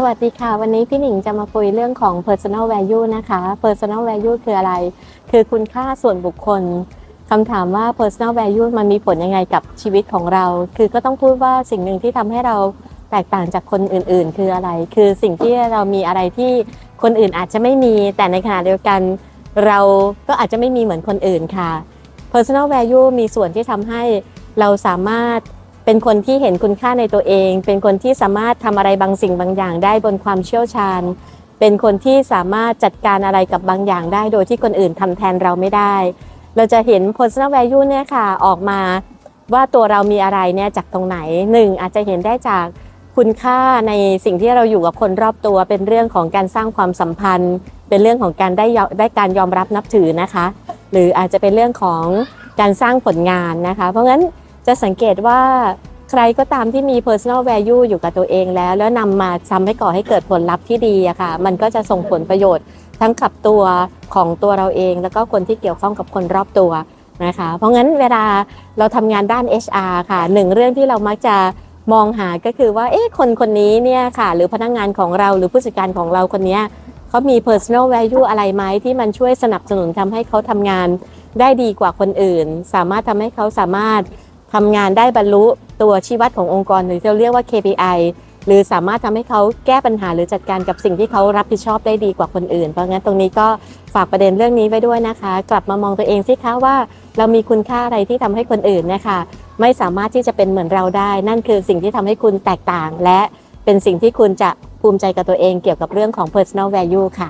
สวัสดีค่ะ วันนี้พี่หนิงจะมาคุยเรื่องของ personal value นะคะ personal value คืออะไร คือคุณค่าส่วนบุคคลคำถามว่า personal value มันมีผลยังไงกับชีวิตของเรา คือก็ต้องพูดว่าสิ่งหนึ่งที่ทำให้เราแตกต่างจากคนอื่น ๆ คืออะไร คือสิ่งที่เรามีอะไรที่คนอื่นอาจจะไม่มี แต่ในขณะเดียวกัน เราก็อาจจะไม่มีเหมือนคนอื่นค่ะ personal value มีส่วนที่ทำให้เราสามารถ เป็นคนที่เห็นคุณค่าในตัวเอง เป็นคนที่สามารถทำอะไรบางสิ่งบางอย่างได้บนความเชี่ยวชาญ เป็นคนที่สามารถจัดการอะไรกับบางอย่างได้ โดยที่คนอื่นทำแทนเราไม่ได้ เราจะเห็น personal value เนี่ยค่ะออกมาว่าตัวเรามีอะไรเนี่ยจากตรงไหนหนึ่งอาจจะเห็นได้จากคุณค่าในสิ่งที่เราอยู่กับคนรอบตัว เป็นเรื่องของการสร้างความสัมพันธ์ เป็นเรื่องของการได้ได้การยอมรับนับถือนะคะ หรืออาจจะเป็นเรื่องของการสร้างผลงานนะคะ เพราะงั้น จะสังเกตว่าใครก็ตามที่มี personal value อยู่กับตัวเองแล้ว แล้วนำมาทำให้ก่อให้เกิดผลลัพธ์ที่ดีอะค่ะ มันก็จะส่งผลประโยชน์ทั้งกับตัวของตัวเราเอง แล้วก็คนที่เกี่ยวข้องกับคนรอบตัวนะคะ เพราะงั้นเวลาเราทำงานด้าน HR ค่ะหนึ่งเรื่องที่เรามักจะมองหาก็คือว่าเอ๊ะคนคนนี้เนี่ยค่ะ หรือพนักงานของเราหรือผู้จัดการของเราคนนี้เขามี personal value อะไรไหมที่มันช่วยสนับสนุนทำให้เขาทำงานได้ดีกว่าคนอื่น สามารถทำให้เขาสามารถ ทำงานได้บรรลุตัวชี้วัดขององค์กรหรือเราเรียกว่า KPI หรือสามารถทำให้เขาแก้ปัญหาหรือจัดการกับสิ่งที่เขารับผิดชอบได้ดีกว่าคนอื่น เพราะงั้นตรงนี้ก็ฝากประเด็นเรื่องนี้ไว้ด้วยนะคะ กลับมามองตัวเองสิคะว่า เรามีคุณค่าอะไรที่ทำให้คนอื่นนะคะไม่สามารถที่จะเป็นเหมือนเราได้ นั่นคือสิ่งที่ทำให้คุณแตกต่าง และเป็นสิ่งที่คุณจะภูมิใจกับตัวเองเกี่ยวกับเรื่องของ personal value ค่ะ